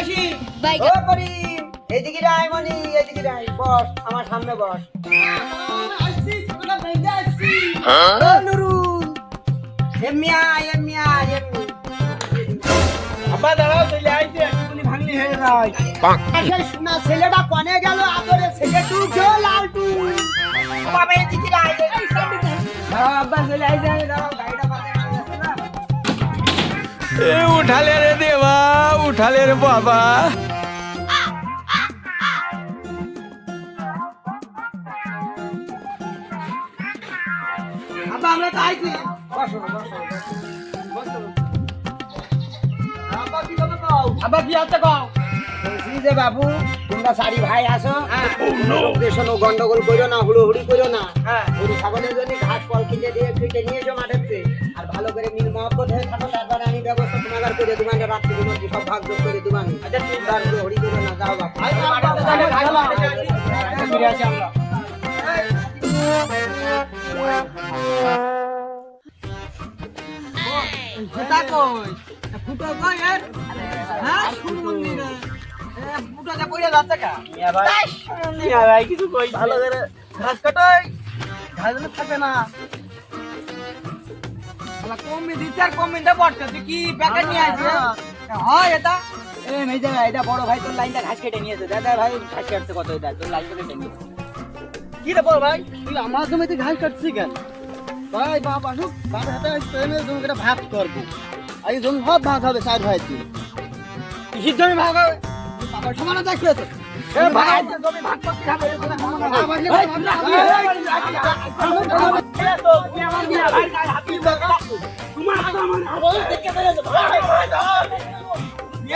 আসি। ও করিম এদিকে রায় মনি এদিকে রায় বস আমার সামনে বস। আসছি ছোটটা ভেঙে আসছি। ও নুরুল এমনি আয় এমনি আব্বা দাঁড়াও চলে আইছে এক্ষুনি ভাঙলি হয়ে যায়। সেই সোনা ছেলেটা কনে গেল? আদরে ছেলেটু কেউ লালটু বাবা এদিকে রায় আব্বা চলে আইছে দাঁড়াও গাড়িটা না? এ উঠালে রে। উঠালে বাবা। আমরা তো আইছি বসো বসো। বসো কি কথা কও? আব্বা কি আছে কও? বলছি যে বাবু তোমরা ভাই আসো দেশনো গন্ডগোল করো না হুড়োহুড়ি করো না। হ্যাঁ। গরু ছাগলের জন্য ঘাস ফল কিনে দিয়ে কেটে নিয়ে এসো। আর ভালো করে মিল মহব্বত হয়ে থাকো ব্যবস্থা তোমাদের করে তোমাদের রাত্রি তোমার সব ভাগ যোগ করে আচ্ছা ঠিক আর হুড়োহুড়ি করো না যাও ফুটা কই এর হ্যাঁ ফুটো মন্দিরে ফুটো যা কইরা যাচ্ছে কা মিয়া ভাই মিয়া ভাই কিছু কই ভালো করে ঘাস কাটাই ঘাস না থাকে না কমে দিচ্ছে আর কমেন্টটা পড়ছে তুই কি প্যাকেট নিয়ে আসছিস হ্যাঁ? এটা? এ মেয়ে এটা বড় ভাই তোর লাইনটা ঘাস কেটে নিয়েছে দাদা ভাই ঘাস কাটছে কত এটা তোর লাইন কেটে নিয়েছে কি রে বল ভাই? তুই আমার জমিতে ঘাস কাটছিস কেন? ভাই বাপ আসুক বাপের হাতে ভাগ করব। আর এই জমি সব ভাগ হবে চার ভাই জমি ভাগ হবে? বাবার সমানে দেখবে তো। ভাই। জমি ভাগ করতে হবে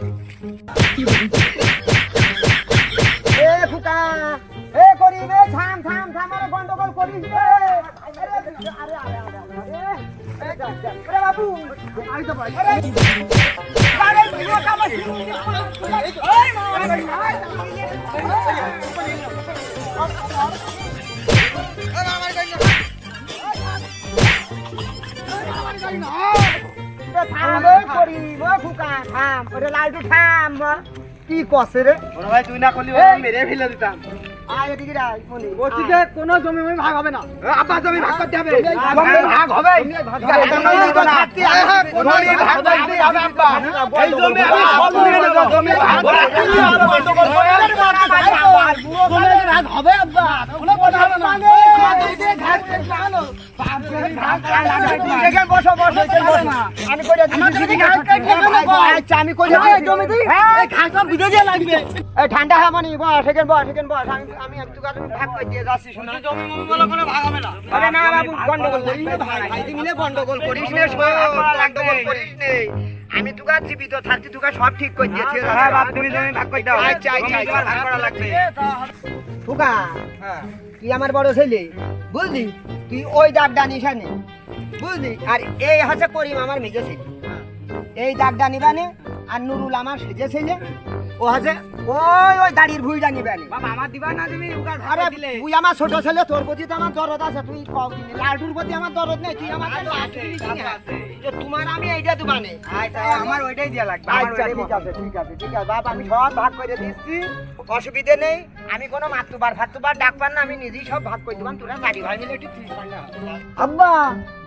এ ফুটা এ করিম এ থাম থাম থাম আরে গন্ডগোল করিস রে আরে আরে আরে আরে আরে এ যা, যা। আরে বাবু আই তো ভাই ওই থাম এ করিম ও ফুকা থাম ওরে লালটু থাম কি কসে রে বড় ভাই তুই না করলি এই। মেরে ফেলে দিতাম আয় এদিকে রাই মনি বলছি কোনো জমি মমি ভাগ হবে না আব্বা জমি ভাগ করতে হবে জমি ভাগ হবে জমি ভাগ করতে হবে আব্বা এই জমি আমি সব নিয়ে নেব জমি ভাগ জমি ভাগ হবে আব্বা কোনো কথা হবে না ঠান্ডা হ্যাঁ মনি বস বস বস আমি আমি এক দুগা তুমি ভাগ করে দিয়ে যাচ্ছি শোনা জমি মমি বলে কোনো ভাগ না আরে না বাবু গন্ডগোল করিস ভাই মিলে গন্ডগোল করিস না সব গন্ডগোল করিস নে আমি জীবিত থাকছি সব ঠিক করে দিয়েছি হ্যাঁ বাপ তুমি জমি ভাগ করে দাও আচ্ছা আচ্ছা আচ্ছা ভাগ করা লাগবে তুগা তুই আমার বড় ছেলে, বুঝলি? তুই ওই দাগটা নিশানে বুঝলি? আর এই হচ্ছে করিম আমার মেজে ছেলে। এই দাগটা নিবানে আর নুরুল আমার সেজে ছেলে ও হচ্ছে ওই ওই দাড়ির ভুইটা বাবা আমার দিবা না দিবি? উগার আরে দিলে। তুই আমার ছোট ছেলে তোর প্রতি তো আমার দরদ আছে তুই কম দিনে লালটুর প্রতি আমার দরদ নেই তুই আমার লালটু আছে? আছে। তোমার আমি এইটা দুবানে আচ্ছা আমার ওইটাই দিয়া লাগবে আচ্ছা ঠিক আছে ঠিক আছে ঠিক আছে। বাপ আমি সব ভাগ করে দিচ্ছি অসুবিধে নেই। আমি কোনো মাতুবার ফাতুবার ডাকবার না আমি নিজেই সব ভাগ করে দিবাম তোরা চারি ভাই মিলে একটু আব্বা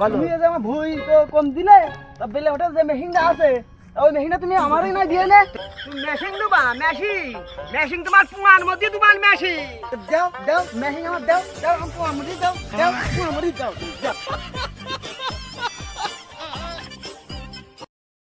বলো। তুমি যে আমার ভুই তো কম দিলে তা বেলে ওটা যে মেশিনটা আছে ওই মেশিনটা তুমি আমারই না দিয়ে নে মেশিন দুবা মেশিন। মেশিন তোমার পুয়ার মধ্যে তোমার মেশিন। দাও দাও মেশিন আমার দাও দাও আমি পুয়া মুড়ি দাও দাও পুয়া মুড়ি দাও দাও।